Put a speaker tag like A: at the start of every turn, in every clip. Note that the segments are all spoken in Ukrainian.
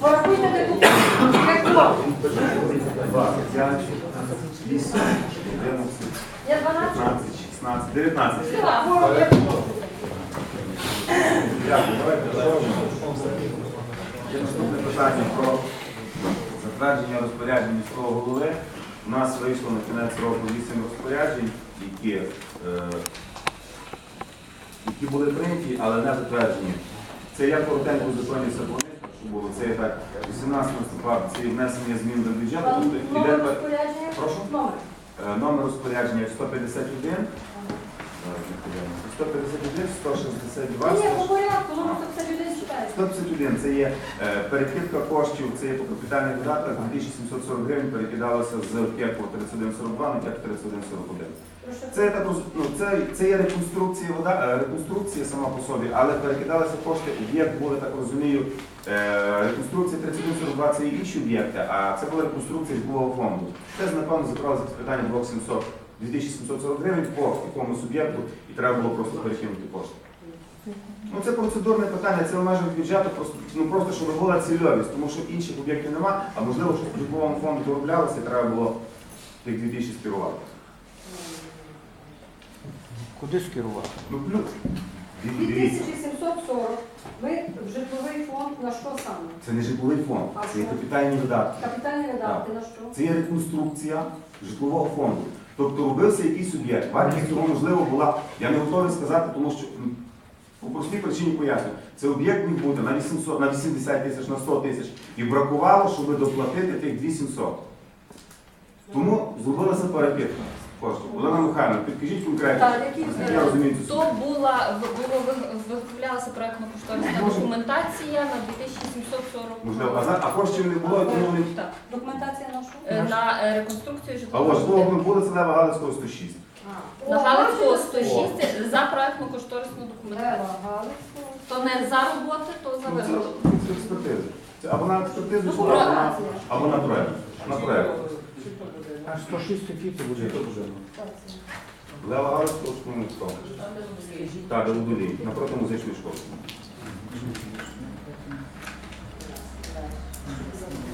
A: Порахуйте таку. Як то?
B: 5, 8, 11,
A: Я 12.
B: 15, 16, 19.
A: Ворог як то.
B: Дякую. Давайте продовжимо. Є наступне питання про затвердження розпоряджень міського голови. У нас вийшло на кінець року 8 розпоряджень, які, е, які були прийняті, але не затверджені. Це я коротенько в законі поясню, що було. Це є так, 18 листопада, це є внесення змін до бюджету. Тобто йде
A: номер
B: пер-
A: розпорядження?
B: Прошу?
A: Номер.
B: Е, Номер розпорядження 151, Зараз не подивимося. 151, 162,
A: Ні, по порядку, номер 151 читайте.
B: 151 це є е, перекидка коштів, це є по капітальних видатках 2740 гривень перекидалося з КЕПу 3142 на КЕП 3141. Це, я так роз- ну, це, це є реконструкція вода, е, реконструкція сама по собі, але перекидалися кошти, об'єкт були, так розумію, е, реконструкція 3142 це є інші об'єкти, а це була реконструкція житлового фонду. Це, напевно, закралося питання 2700, 2740 гривень по якомусь об'єкту і треба було просто перекинути кошти. Ну, це процедурне питання, це в межах бюджету, просто, ну, просто щоб була цільовість, тому що інших об'єктів нема, а можливо, що в житловому фонду дороблялося треба було тих 2000 співати.
C: Куди скерувати?
B: Ну, плюс.
A: 2740. Ми в житловий фонд на що саме?
B: це не житловий фонд,
A: А
B: це є капітальні видатки.
A: Капітальні видатки на що?
B: Це є реконструкція житлового фонду. Тобто робився якийсь об'єкт. Вартість цього можливо була, я не готовий сказати, тому що по простій причині поясню. Це об'єкт міг бути на 800, на 80 тисяч, на 100 тисяч. І бракувало, щоб доплатити тих 2700. Тому зробилася перекидка коштів. Олена Михайловна, підкажіть конкретно.
A: Так, які
B: я розумію цю
D: То була було виготовлялася проектно-кошторисна документація на 2740
B: Можливо, а, за- а коштів не було, тому вони.
D: Так.
A: Документація на що?
D: Е, на е, реконструкцію
B: А
D: житлового
B: ось житлового
D: будинку.
B: фонду вулиця Лева Галицького 106.
D: На Галицького 106 за проектно-кошторисну документацію. То не за роботи, то за
B: Ну, це,
D: виготовлення.
B: це експертиза. Це або на експертизу,
A: Ну,
B: або на, або на проект. На проект.
C: А 106 такий то буде.
B: Лева Галицького шкільного школи. Так, до Удолі, напроти музичної школи.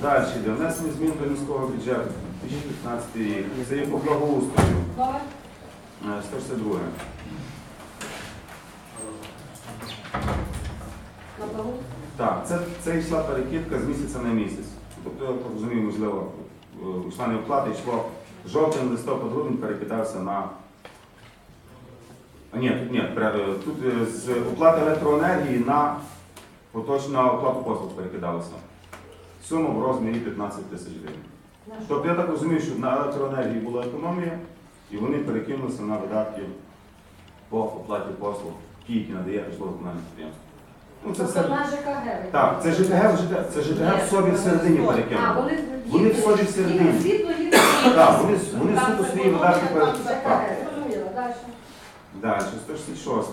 B: Далі йде. Внесення змін до міського бюджету 2015 рік. Це є по благоустрою. Е, 162. Так, це, це йшла перекидка з місяця на місяць. Тобто, я так розумію, можливо, йшла не оплата, йшло жовтень, листопад, грудень перекидався на. Ні, тут ні, тут е, з оплати електроенергії на поточну оплату послуг перекидалося. Сума в розмірі 15 тисяч гривень. Тобто я так розумію, що на електроенергії була економія, і вони перекинулися на видатки по оплаті послуг, ті, які надає житлово-комунальне підприємство. Ну, це все.
A: Тобто на ЖКГ.
B: Так, це ЖКГ, це ЖКГ в собі всередині
A: А,
B: перекинули.
A: Вони
B: Вони в
A: їх
B: Так, вони, вони суто свої видатки перед. Так.
A: Далі.
B: Далі, 166.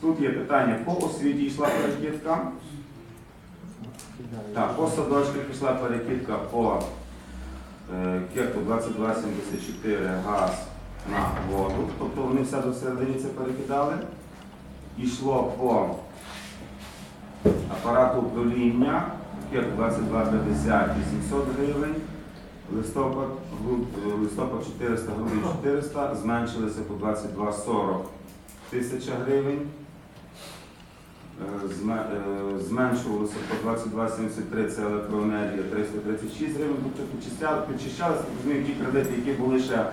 B: Тут є питання по освіті йшла перекидка. Так, по садочках пішла перекидка по е, кеку 2274 газ на воду. Тобто вони все до середини це перекидали. Йшло по апарату управління, кек 2250 800 гривень, листопад, листопад 400, грудень 400, зменшилися по 2240 тисяча гривень. Е, е, Зменшувалося по 22,73 це електроенергія 336 гривень, тобто підчисляли, підчищалися, ті кредити, які були ще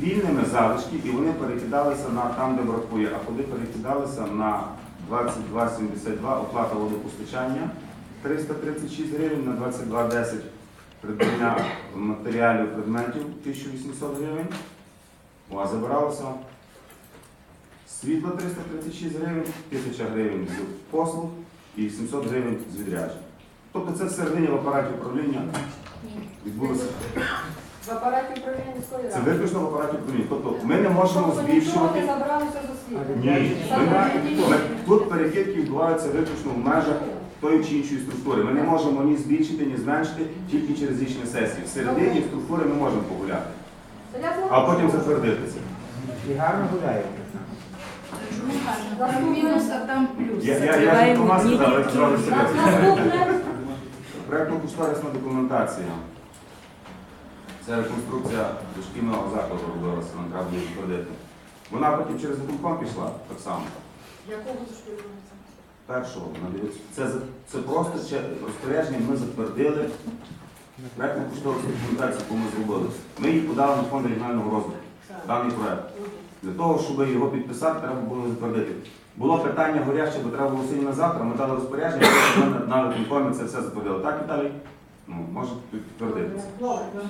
B: вільними залишки, і вони перекидалися на там, де бракує, а куди перекидалися на 22,72 оплата водопостачання 336 гривень, на 22,10 придбання матеріалів, предметів 1800 гривень. А забиралося світло 336 гривень, 1000 гривень з послуг і 700 гривень з відряджень. Тобто це всередині в апараті управління відбулося.
A: В апараті управління міської
B: Це
A: ради.
B: виключно в апараті управління. Тобто ми не можемо
A: Тобто нічого не
B: збільшувати.
A: забралося з освіти.
B: Ні, ми, ми, тут перекидки відбуваються виключно в межах тої чи іншої структури. Ми не можемо ні збільшити, ні зменшити тільки через річні сесії. В середині структури ми можемо погуляти. а потім затвердитися.
C: І гарно гуляє.
E: Там мінус, а там плюс.
B: Я, я, я ж інформацію
F: Ні,
B: сказав,
F: ні,
B: ви серйозно.
A: Наступне.
B: Проєктно-кошторисна документація. Це реконструкція дошкільного закладу робилася, треба було затвердити. Вона потім через виконком пішла так само.
E: Якого дошкільного
B: Першого, надивіться. Це, це просто ще розпорядження ми затвердили проєктну кошторисну документацію, яку ми зробили. Ми її подали на фонд регіонального розвитку, даний проєкт. Для того, щоб його підписати, треба було затвердити. Було питання горяще, бо треба було на завтра, ми дали розпорядження, на- на виконкомі це все затвердили. Так, Віталій? Ну, може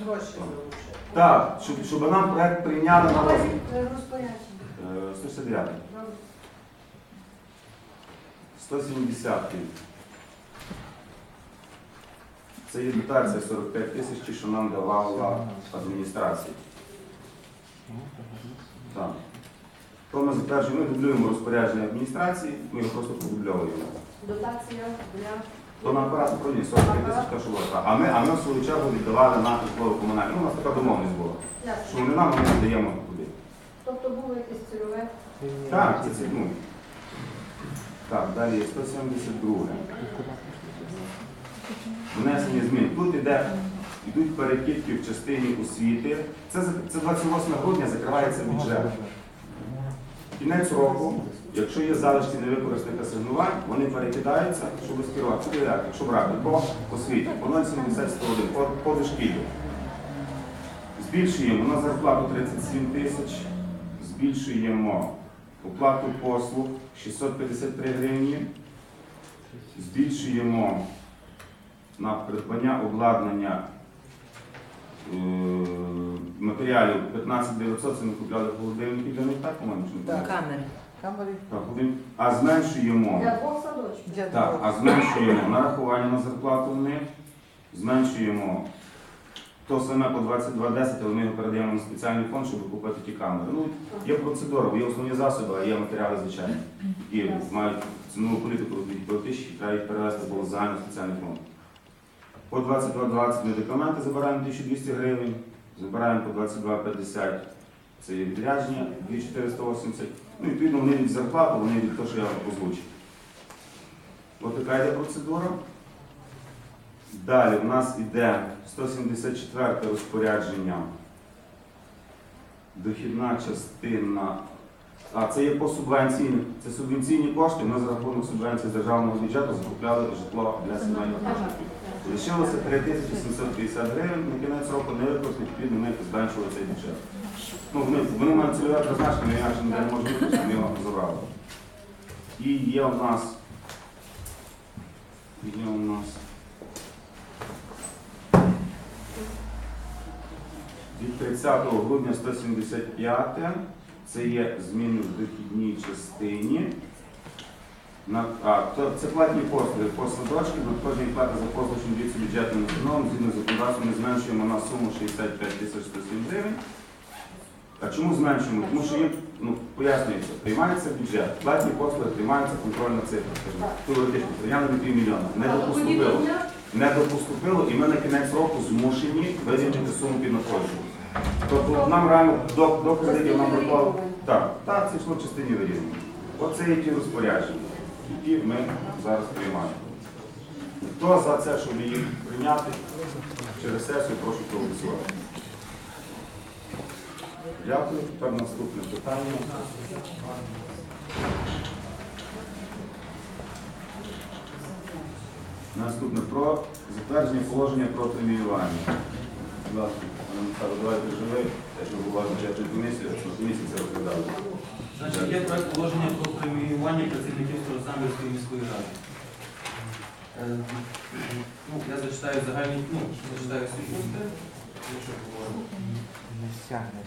E: гроші залучити.
B: Так, щоб, щоб нам проєкт прийняли на розгляд.
A: Е, Розпорядження.
B: Е, 169. 170. Це є дотація 45 тисяч, що нам давала адміністрація. Так. То ми затверджуємо, ми дублюємо розпорядження адміністрації, ми його просто продубльовуємо.
A: Дотація для
B: То на апарат управління 45 тисяч та. А ми, а ми в свою чергу віддавали на житлово комунальне. Ну, у нас така домовленість була. Що вони нам, ми віддаємо туди.
A: Тобто було якесь цільове.
B: Так, це це, ну. Так, далі є 172. Внесення змін. Тут іде, йдуть перекидки в частині освіти. Це, за- це 28 грудня закривається бюджет. Кінець року, якщо є залишки невикористаних асигнувань, вони перекидаються, щоб скерувати. Якщо брати по освіті, по 0,71, по, по дошкіллю. Збільшуємо. На зарплату 37 тисяч, збільшуємо оплату послуг 653 гривні, збільшуємо на придбання обладнання е, матеріалів 15 900, це ми купляли холодильники для них, так, по-моєму, чи не так?
F: Камери.
B: Так. А зменшуємо.
A: Для двох садочків.
B: Так, а зменшуємо нарахування на зарплату в них, зменшуємо то саме по 2210, але ми його передаємо на спеціальний фонд, щоб купити ті камери. Ну, є процедура, бо є основні засоби, а є матеріали звичайні, які мають цінову політику політичні, треба їх перевести було в загальний спеціальний фонд. По 2220 медикаменти забираємо 1200 гривень, забираємо по 2250 це є відрядження 2480. Ну, відповідно, вони від зарплати, вони від того, що я озвучив. Ось така йде процедура. Далі в нас йде 174 розпорядження. Дохідна частина. А це є по субвенційні. Це субвенційні кошти. Ми за рахунок субвенції з державного бюджету закупляли житло для сімейних. Лишилося 3750 гривень, на кінець року не використати, відповідно, ми зменшили цей бюджет. Ну, вони, вони мають цільове призначення, інакше не можемо використати, ми його забрали. І є у нас. Є у нас. Від 30 грудня 175 це є зміни в дохідній частині. На, а, то, це платні послуги по садочки, надходження плати за послуги, що надаються бюджетним установам, згідно з законодавством ми зменшуємо на суму 65 тисяч 107 гривень. А чому зменшуємо? Тому що їм, ну, пояснюється, приймається бюджет, платні послуги, приймається контрольна цифра, скажімо, теоретично, прийняли на півмільйона. Не допоступило. Не допоступило, і ми на кінець року змушені визначити суму піднаходження. Тобто нам реально до, до кредитів нам бракувало. Так, так, це йшло в частині вирізання. Оце є ті розпорядження, які ми зараз приймаємо. Хто за це, щоб їх прийняти через сесію, прошу проголосувати. Дякую. Тепер наступне питання. Наступне про затвердження положення про преміювання. Будь ласка, пане Михайло, давайте живи, те, що була комісія, що комісія це розглядала.
G: Значить, є проект положення про преміювання працівників Старосамбірської міської ради. Е, Ну, я зачитаю загальні, ну, зачитаю суть. якщо говоримо.
C: Не стягне.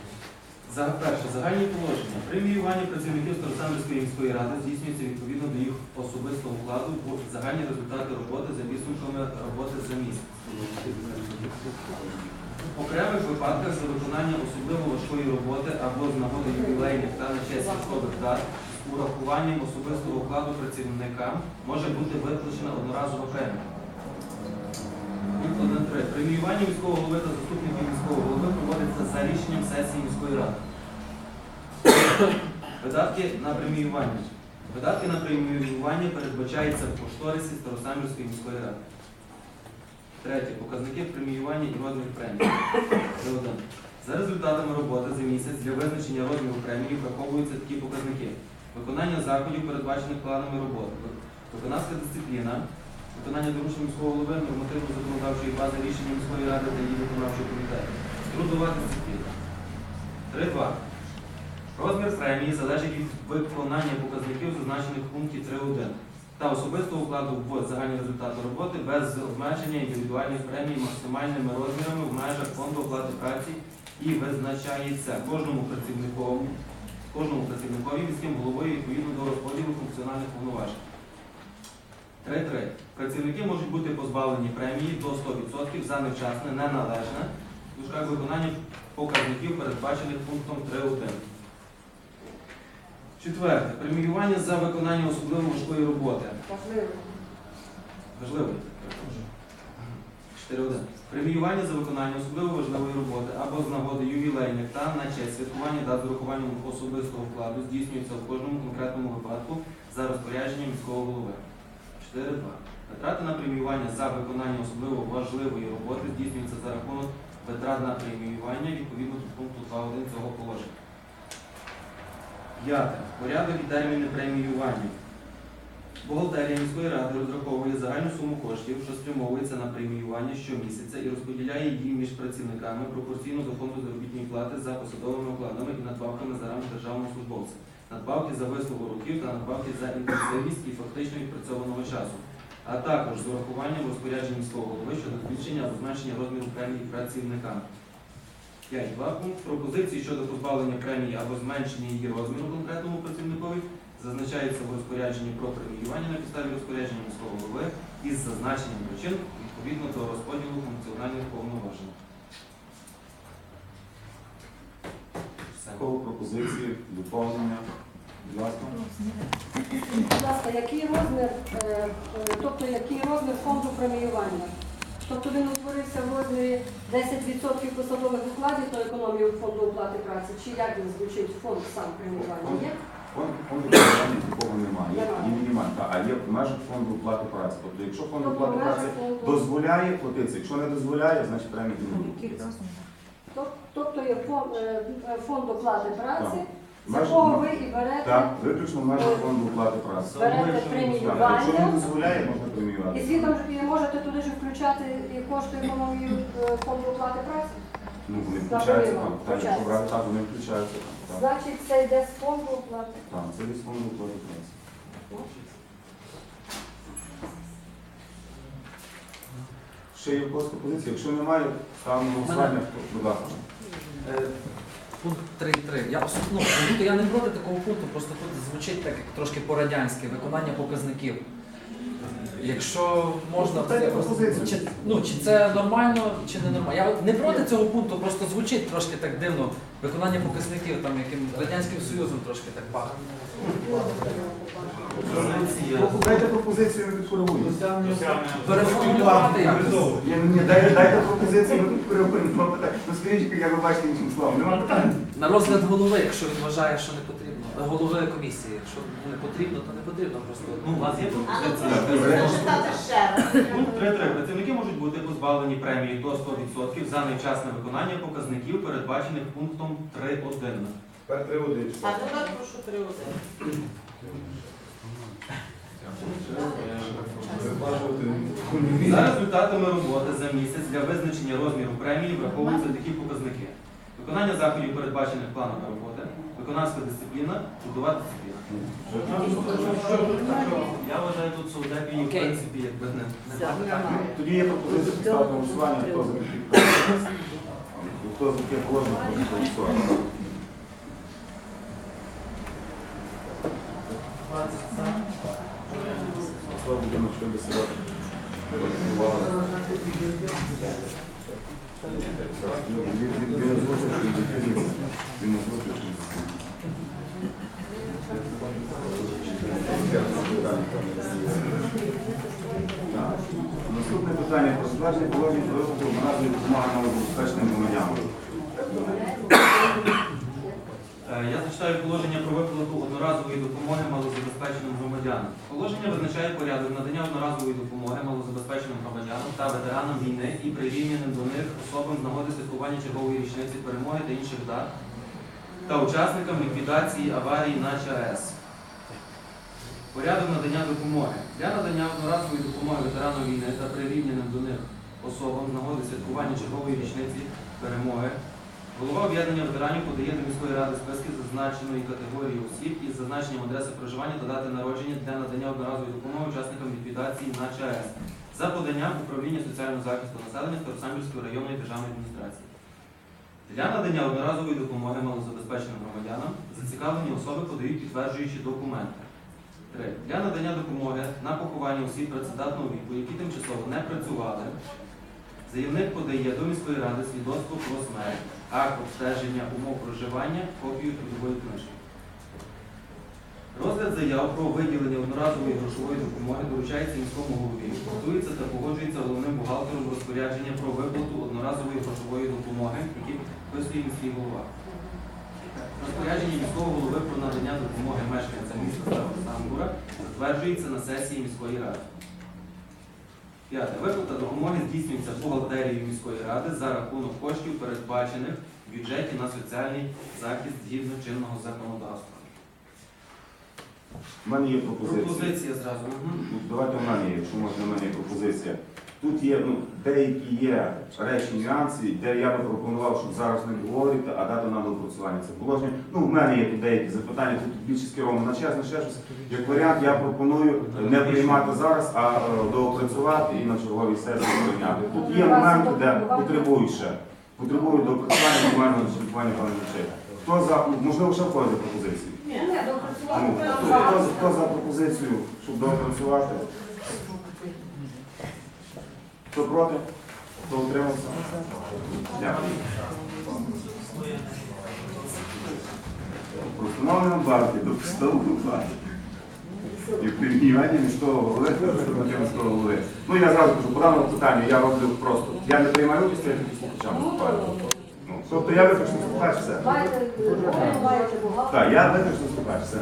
G: За перше, загальні положення. Преміювання працівників Старосамбірської міської ради здійснюється відповідно до їх особистого вкладу в загальні результати роботи за підсумками роботи за місяць. В окремих випадках за виконання особливо важкої роботи або з нагоди ювілейних та на честь військових дат з урахуванням особистого вкладу працівника може бути виплачена одноразова премія. Пункт 1.3. Преміювання міського голови та заступників міського голови проводиться за рішенням сесії міської ради. Видатки на преміювання. Видатки на преміювання передбачаються в кошторисі Старосамбірської міської ради. Третє. Показники преміювання і розмір премії. Це один. За результатами роботи за місяць для визначення розміру премії враховуються такі показники. Виконання заходів, передбачених планами роботи. Виконавська дисципліна, виконання доручень міського голови, нормативно-законодавчої бази рішення міської ради та її виконавчого комітету. Трудова дисципліна. 3.2. Розмір премії залежить від виконання показників, зазначених в пункті 3.1 та особистого вкладу в загальні результати роботи без обмеження індивідуальних премій максимальними розмірами в межах фонду оплати праці і визначається кожному працівникові, кожному працівникові міським головою відповідно до розподілу функціональних повноважень. 3.3. Працівники можуть бути позбавлені премії до 100% за невчасне, неналежне в дужках виконання показників, передбачених пунктом 3.1. Четверте. Преміювання за виконання особливо важкої роботи.
A: Важливо.
G: Важливо. 4.1. Преміювання за виконання особливо важливої роботи або з нагоди ювілейних та на честь святкування дат з урахуванням особистого вкладу здійснюється в кожному конкретному випадку за розпорядженням міського голови. 4.2. Витрати на преміювання за виконання особливо важливої роботи здійснюються за рахунок витрат на преміювання відповідно до пункту 2.1 цього положення. П'яте. Порядок і терміни преміювання. Бухгалтерія міської ради розраховує загальну суму коштів, що спрямовується на преміювання щомісяця і розподіляє її між працівниками пропорційно до фонду заробітної плати за посадовими окладами і надбавками за ранг державного службовця, надбавки за вислугу років та надбавки за інтенсивність і фактично відпрацьованого часу, а також з урахуванням розпоряджень міського голови щодо збільшення або зменшення розміру премії працівникам. 5.2 пункт пропозиції щодо позбавлення премії або зменшення її розміру конкретному працівникові зазначається в розпорядженні про преміювання на підставі розпорядження міського голови із зазначенням причин відповідно до розподілу функціональних повноважень.
B: Такого пропозиції, доповнення. Будь ласка.
A: Будь ласка, який розмір, е, е, тобто який розмір фонду преміювання? Тобто він утворився в розмірі 10% посадових укладів на економію фонду оплати праці, чи як він звучить фонд сам преміювання? Є?
B: Фонд фонду преміювання такого немає.
A: Немає.
B: і мінімальний, та, а є в межах фонду оплати праці. Тобто, якщо фонд
A: Тобто в
B: оплати
A: межах
B: праці
A: фонду.
B: дозволяє платитися, якщо не дозволяє, значить премії не буде.
A: Тоб- Тобто є фонд, е, е, фонд оплати праці, з
B: Меж-
A: якого ви і берете,
B: Так, виключно в межах фонду оплати праці.
A: берете
B: Так, Якщо не
A: преміювання.
B: дозволяє, можна
A: І
B: преміювати.
A: звідом ж- і можете туди ж включати і кошти економії е, фонду оплати праці.
B: Ну, вони включаються там. Так, якщо брати так, вони включаються там. Так,
A: Значить, це йде з фонду оплати.
B: так, це від фонду оплати праці. Ще є якась пропозиція? Якщо немає, ставимо на голосування. Будь ласка.
F: Е, Пункт 3.3. Я особ- ну, тобто я не проти такого пункту, просто тут звучить так як трошки по-радянськи, виконання показників. Якщо можна,
B: Ну, дайте
F: якось-
B: пропозицію.
F: чи, ну, чи це нормально, чи не нормально. Я не проти цього пункту, просто звучить трошки так дивно. Виконання показників там яким Радянським Союзом трошки так пахне.
B: Дайте пропозицію, ми. Ні, ні, дайте, пропозицію, ми підкоригуємо. Ну скажіть, як ви бачите іншим словом. Нема питань.
F: На розгляд голови, якщо він вважає, що не потрібно. Голови комісії, якщо не потрібно, то не потрібно. Просто
G: Ну, у вас є пропозиція? Пункт 3.3. Працівники можуть бути позбавлені премії до 100% за невчасне виконання показників, передбачених пунктом 3.1.
B: Тепер три один.
H: А тепер прошу три один.
G: За результатами роботи за місяць для визначення розміру премії враховуються такі показники. Виконання заходів, передбачених планами роботи, виконавська дисципліна, трудова дисципліна. Я вважаю тут солдатів, в принципі, якби не. не
B: Тоді є пропозиція поставити голосування, хто за. Хто за таке положення. Слава озвучив, що Так. Наступне питання про затвердження положення про виплату одноразової допомоги новозабезпеченим громадянам.
G: зачитаю положення про виплату одноразової допомоги визначає порядок надання одноразової допомоги малозабезпеченим громадянам та ветеранам війни і прирівняним до них особам з нагоди святкування чергової річниці перемоги та інших дат та учасникам ліквідації аварії на ЧАЕС. Порядок надання допомоги. Для надання одноразової допомоги ветеранам війни та прирівняним до них особам з нагоди святкування чергової річниці перемоги Голова об'єднання ветеранів подає до міської ради списки зазначеної категорії осіб із зазначенням адреси проживання та дати народження для надання одноразової допомоги учасникам ліквідації на ЧАЕС за поданням управління соціального захисту населення Старосамбірської районної державної адміністрації. Для надання одноразової допомоги малозабезпеченим громадянам зацікавлені особи подають підтверджуючі документи. 3. Для надання допомоги на поховання осіб працездатного віку, які тимчасово не працювали, заявник подає до міської ради свідоцтво про смерть, акт обстеження умов проживання, копію трудової книжки. Розгляд заяв про виділення одноразової грошової допомоги доручається міському голові, готується та погоджується головним бухгалтером розпорядження про виплату одноразової грошової допомоги, які підписує міський голова. Розпорядження міського голови про надання допомоги мешканцям міста Самбура затверджується на сесії міської ради. П'яте. Виплата допомоги здійснюється бухгалтерією міської ради за рахунок коштів, передбачених в бюджеті на соціальний захист згідно чинного законодавства.
B: У мене є пропозиція.
G: Пропозиція зразу.
B: Давайте в мене, є, якщо можна, в мене є пропозиція. Тут є ну, деякі є речі, нюанси, де я би пропонував, щоб зараз не говорити, а дати нам опрацювання. Це положення. Ну, в мене є тут деякі запитання, тут більше скеровано на чесно, ще щось. Як варіант, я пропоную не приймати зараз, а е, доопрацювати і на черговій сесії прийняти. Тут є моменти, де потребують ще. Потребують доопрацювання нормального спілкування пане речей. Хто за, можливо, ще в когось є пропозиції?
A: Ні,
B: Ну, хто, хто за пропозицію, щоб доопрацювати? Хто проти? Хто утримався? Дякую. Про встановлення банки до підставу плати. І приймання міського голови, представника міського голови. Ну я зразу кажу, по даному питанню я роблю просто. Я не приймаю участь, я тільки слухачам. Ну, тобто я виключно слухач все. Так, я виключно слухач все.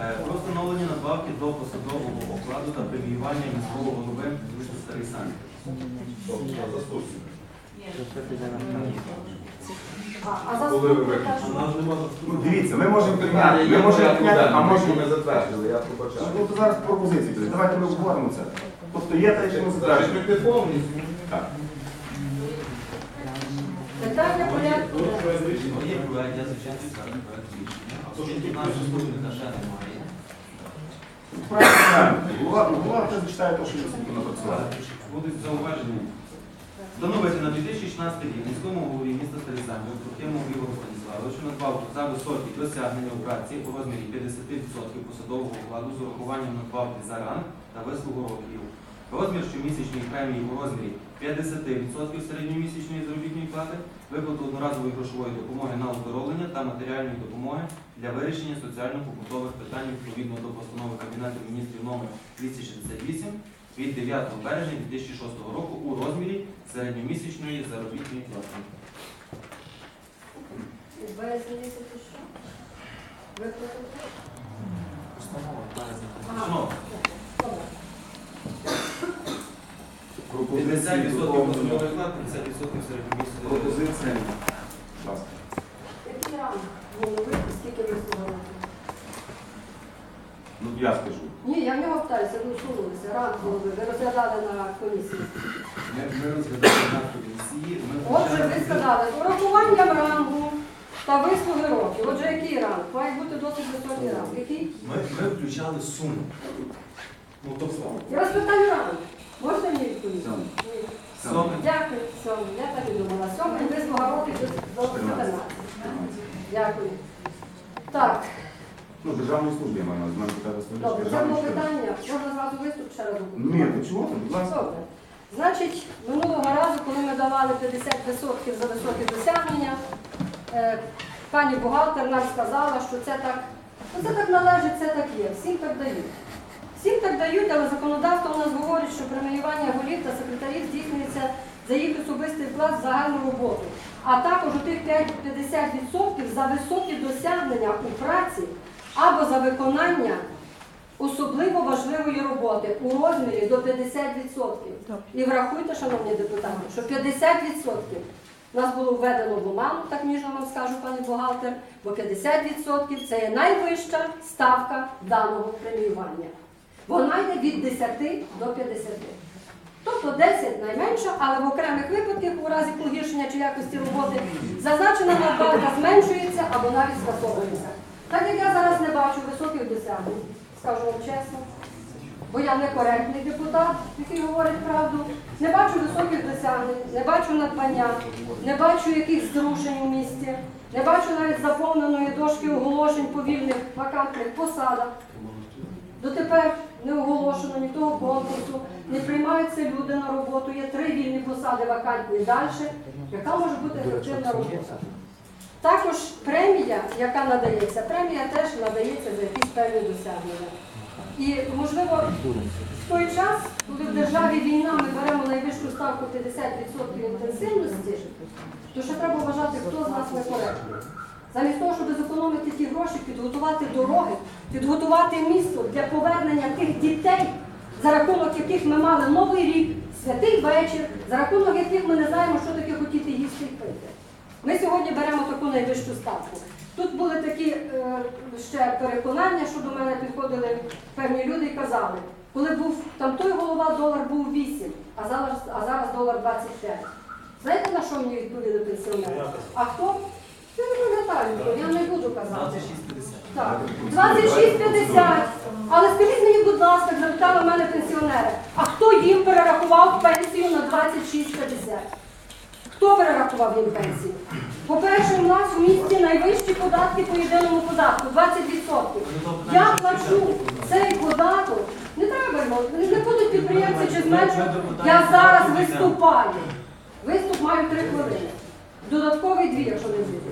G: Е, Про встановлення надбавки до посадового окладу та преміювання міського голови міста Старий Самбір.
A: А, а?
B: Ну, дивіться, ми можемо прийняти, ми можемо прийняти, а можемо
I: не затвердили, я пробачаю.
B: Ну, то зараз пропозиції піде. Давайте ми обговоримо це. Тобто є те, що ми затверджуємо. Так.
A: Питання порядку. денного.
G: Є проект, я зачитую зараз проект рішення. Оскільки нас заступника ще немає. Будуть зауваження. Встановити на 2016 рік міському голові міста Старисамбір Трохимову Ігору Станіславовичу надбавку за високі досягнення у праці у розмірі 50% посадового окладу з урахуванням надбавки за ранг та вислугу років. Розмір щомісячної премії у розмірі 50% середньомісячної заробітної плати, виплату одноразової грошової допомоги на оздоровлення та матеріальної допомоги для вирішення соціально-побутових питань відповідно до постанови Кабінету міністрів номер 268 від 9 березня 2006 року у розмірі середньомісячної заробітної плати.
A: Березня місяця що? Виплатити?
F: Постанова березня.
G: 50%
B: доповнення.
G: 50%
B: Пропозиція. Будь ласка.
A: Який ранг голови і скільки ви слугуєте?
B: Ну, я скажу.
A: Ні, я в нього питаюся, ви усунулися. Ранг голови, ви розглядали на комісії.
G: Ми, ми розглядаємо на комісії. Ми
A: Отже, ви сказали, з урахуванням рангу та вислуги років. Отже, який ранг? Має бути досить високий ранг. Який?
G: Ми, ми включали суму. Ну, тобто,
A: Я вас питаю ранг. Можна мені відповісти?
B: Сьомий.
A: Ні.
B: Сьомий.
A: Дякую, сьомий. Я так і думала. Сьомий вислуга років до 14. Дякую. Так,
B: Ну, державної служби я маю на увазі, питати служби.
A: добре, це було питання. Можна зразу виступ ще раз?
B: Ні, то чого ти, будь ласка.
A: Добре. Значить, минулого разу, коли ми давали 50% за високі досягнення, е, пані бухгалтер нам сказала, що це так, ну це так належить, це так є. Всім так дають. Всім так дають, але законодавство у нас говорить, що преміювання голів та секретарів здійснюється за їх особистий вклад в загальну роботу, а також у тих 50% за високі досягнення у праці або за виконання особливо важливої роботи у розмірі до 50%. І врахуйте, шановні депутати, що 50% нас було введено в оману, так ніжно вам скажу, пане бухгалтер, бо 50% це є найвища ставка даного преміювання. Вона йде від 10 до 50. Тобто 10 найменша, але в окремих випадках у разі погіршення чи якості роботи зазначена надбавка зменшується або навіть скасовується. Так як я зараз не бачу високих досягнень, скажу вам чесно, бо я некоректний депутат, який говорить правду, не бачу високих досягнень, не бачу надбання, не бачу якихось зрушень у місті, не бачу навіть заповненої дошки оголошень по вільних вакантних посадах. Дотепер не оголошено ні того конкурсу, не приймаються люди на роботу, є три вільні посади вакантні далі. Яка може бути ефективна робота? Також премія, яка надається, премія теж надається за якісь певні досягнення. І, можливо, в той час, коли в державі війна, ми беремо найвищу ставку 50% інтенсивності, то ще треба вважати, хто з нас некоректний. Замість того, щоб зекономити ті гроші, підготувати дороги, підготувати місто для повернення тих дітей, за рахунок яких ми мали новий рік, святий вечір, за рахунок яких ми не знаємо, що таке хотіти їсти і пити. Ми сьогодні беремо таку найвищу ставку. Тут були такі е, ще переконання, що до мене підходили певні люди і казали, коли був там той голова, долар був 8, а зараз, а зараз долар 25. Знаєте, на що мені відповіли пенсіонери? А хто? Я не пам'ятаю, хто, я не буду казати.
G: 26,50.
A: Так, 26,50. Але скажіть мені, будь ласка, запитали в мене пенсіонери, а хто їм перерахував пенсію на 26,50? Хто перерахував їм пенсію? По-перше, у нас в місті найвищі податки по єдиному податку 20%. Я плачу цей податок. Не треба його, не не будуть підприємці чи зменшувати. Я зараз виступаю. Виступ маю три хвилини. Додатковий дві, якщо не звідти.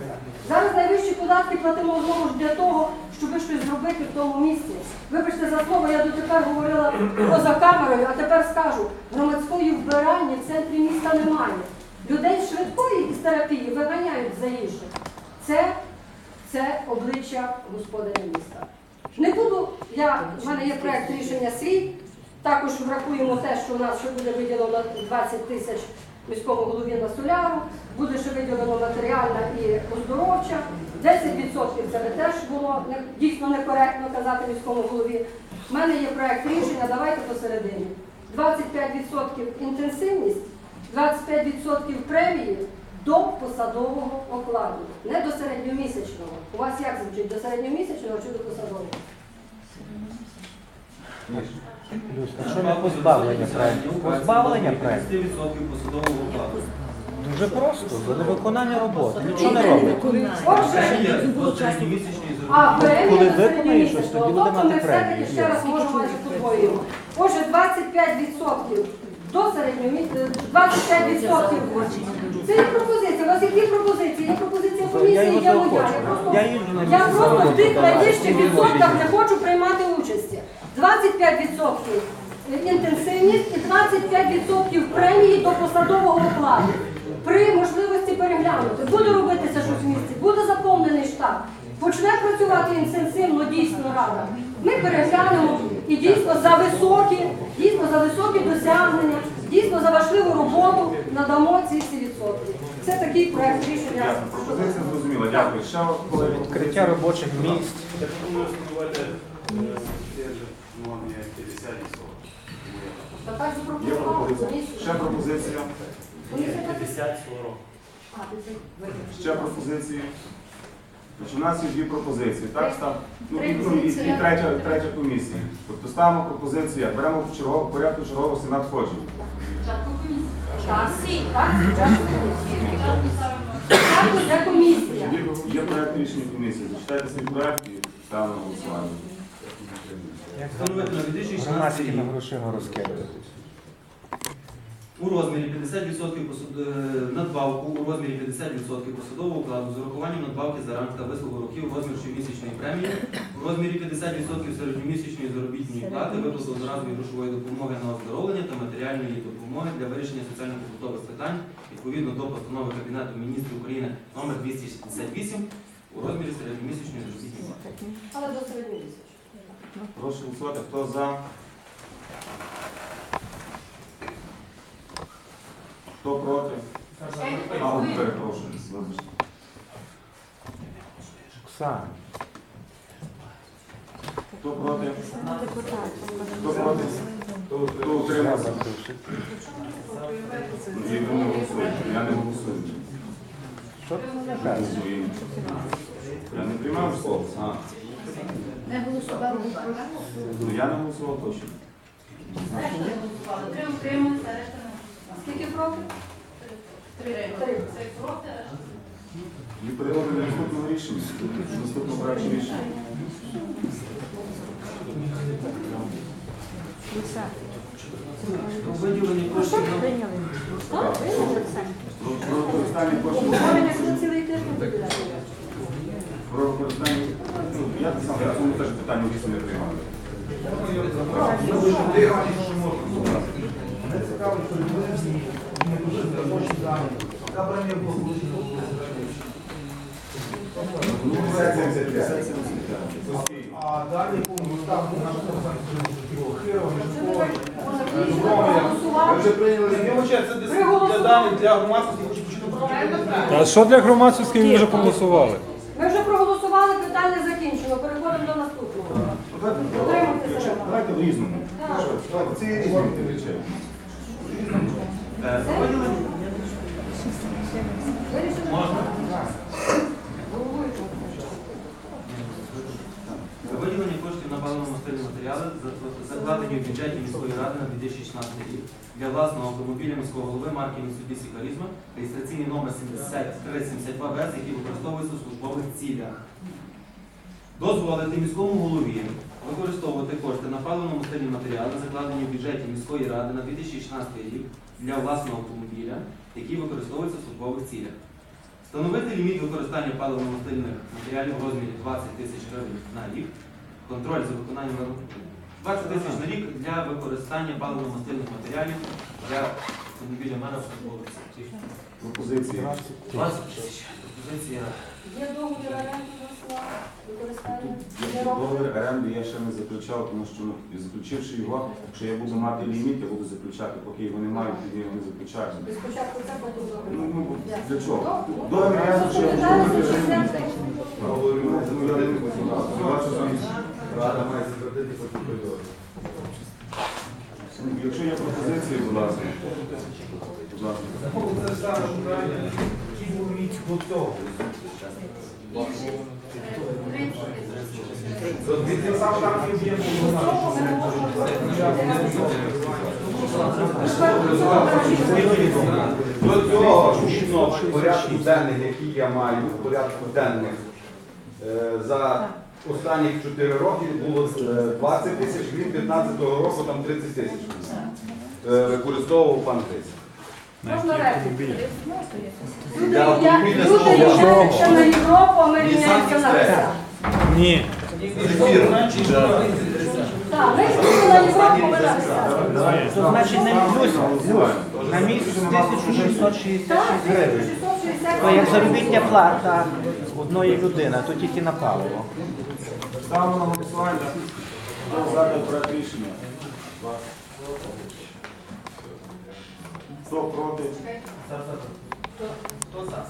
A: Зараз найвищі податки платимо знову ж для того, щоб щось зробити в тому місці. Вибачте за слово, я дотепер говорила поза камерою, а тепер скажу, громадської вбиральні в центрі міста немає. Людей швидкої із терапії виганяють за інших. Це, це обличчя господаря міста. Не буду, я, в мене є проект рішення свій. Також врахуємо те, що у нас ще буде виділено 20 тисяч міському голові на соляру, буде ще виділено матеріальна і оздоровча. 10% це не теж було не- дійсно некоректно казати міському голові. У мене є проект рішення, давайте посередині. 25% інтенсивність, 25% премії до посадового окладу, не до середньомісячного. У вас як звучить? До середньомісячного чи до посадового?
C: Плюс, а що не позбавлення проєкту? Позбавлення проєкту.
G: 50% посадового окладу.
C: Дуже просто, за невиконання роботи. Нічого не робить.
A: А премія
C: Коли виконає щось, тоді буде
A: Тобто ми
C: мати
A: все-таки
C: премію.
A: ще раз можемо майже подвоюємо. Отже, 25% до середньомісячного, 25% це є пропозиція. У вас які пропозиції? Є пропозиція
C: Я
A: комісії,
C: його
A: є моя.
C: заохочу.
A: Я просто,
C: Я їжджу на
A: я
C: місце
A: просто в
C: роботи,
A: тих найвищих відсотках не хочу приймати участі. 25% інтенсивність і 25% премії до посадового окладу. При можливості переглянути, буде робитися щось в місті, буде заповнений штат, почне працювати інтенсивно дійсно рада. Ми переглянемо і дійсно за високі, дійсно за високі досягнення, дійсно за важливу роботу надамо ці всі відсотки. Це такий проект рішення.
B: Пропозиція зрозуміла, дякую. Ще
C: Відкриття робочих місць.
B: Я пропоную встановити нормі 50
A: Та так
B: Є пропозиція. Ще пропозиція.
A: Комісія так і-
G: 50 40.
A: А, ти це виключиш.
B: Ще пропозиції. Значить, у нас є дві пропозиції. Так, став, ну, і, ну, і, і третя, третя комісія. Тобто ставимо пропозицію, беремо в чергову порядку черговості надходжень.
A: Так, так, комісія.
B: Є, є проект рішення комісії. Зачитайте свій проект і ставимо на голосування.
G: Встановити на 2016
C: Громадськими
G: рік
C: грошима розкидуватись.
G: у розмірі 50% посуд... е, надбавку у розмірі 50% посадового укладу з урахуванням надбавки за ранг та вислугу років у розмір щомісячної премії, у розмірі 50% середньомісячної заробітної плати, виплату одноразової грошової допомоги на оздоровлення та матеріальної допомоги для вирішення соціально-побутових питань відповідно до постанови Кабінету міністрів України номер 268 у розмірі середньомісячної заробітної плати.
A: Але до середньомісячного.
B: Прошу голосувати. Хто за? Хто проти? А, от перепрошую. вибачте.
C: Оксана.
B: Хто проти? Хто проти? Хто утримався? Я не голосую. Я не голосую.
C: Що ти не?
B: Я не приймав слово. А,
E: Не голосували.
B: ну я не голосував точно.
E: Решта не голосували. Три утрималися, решта не голосували.
A: Скільки проти?
E: Три.
A: Три.
E: Це проти, решта.
B: І переходимо до наступного рішення. Наступного проекту рішення.
G: У виділенні коштів на
A: Так, прийняли.
B: Про про використання коштів.
A: Обговорення вже цілий тиждень виділяє.
B: Про використання. Ну, я не знаю, я цьому теж питання в лісу не приймав.
I: Мене цікаво, що люди не дуже захочуть дані. Яка премія була вручена?
B: Ну, 50-75.
I: А далі пункт
B: вже прийняли.
I: Не вибачте, це десь для даних для громадськості хочу почути про
J: А що для громадськості ми вже проголосували?
A: Ми вже проголосували, питання закінчено. Переходимо до наступного. Утримуйтеся.
B: Давайте в різному. Це є різні речей.
G: Е. Можна? Виділення коштів на паливно-мастильні матеріали закладені в бюджеті міської ради на 2016 рік для власного автомобіля міського голови марки Mitsubishi Charisma, реєстраційний номер 7372 ВС, який використовується у службових цілях. Дозволити міському голові використовувати кошти на паливно-мастильні матеріали, закладені в бюджеті міської ради на 2016 рік для власного автомобіля, який використовується у службових цілях. Встановити ліміт використання паливно-мастильних матеріалів в розмірі 20 тисяч гривень на рік. Контроль за виконанням 20 тисяч на рік для використання паливно-мастильних матеріалів для автомобіля мера в службових цілях.
B: Пропозиції.
G: 20 тисяч. Пропозиція.
A: Є договір оренди
B: Договір оренди я ще не заключав, тому що ну, заключивши його, якщо я буду мати ліміт, я буду заключати, поки його не маю, тоді його не заключаю.
A: І Спочатку це, потім
B: Ну,
A: договір.
B: ну, для чого?
A: Ну,
B: Договір я заключив, я можу ліміт. Ну, я буду.
I: Рада має затвердити коридор.
B: Ну, Якщо є пропозиції, будь ласка. Будь ласка.
I: Це саме був річ до цього.
K: Згідно порядку денних, які я маю, порядку денних е, за останні 4 роки було е, 20 тисяч, крім 15 року там 30 тисяч е, використовував пан Крис.
A: Можна репліку? Люди їдять- люди на Європу, а ми рівняємося на це.
J: Ні.
A: Так, ми рівняємося на Європу, ми на це.
C: Значить не плюс, на місяць 1666 гривень. То як заробітня плата одної людини, то тільки на паливо.
B: Ставимо на голосування. Хто за проект рішення? Хто проти?
G: Хто за?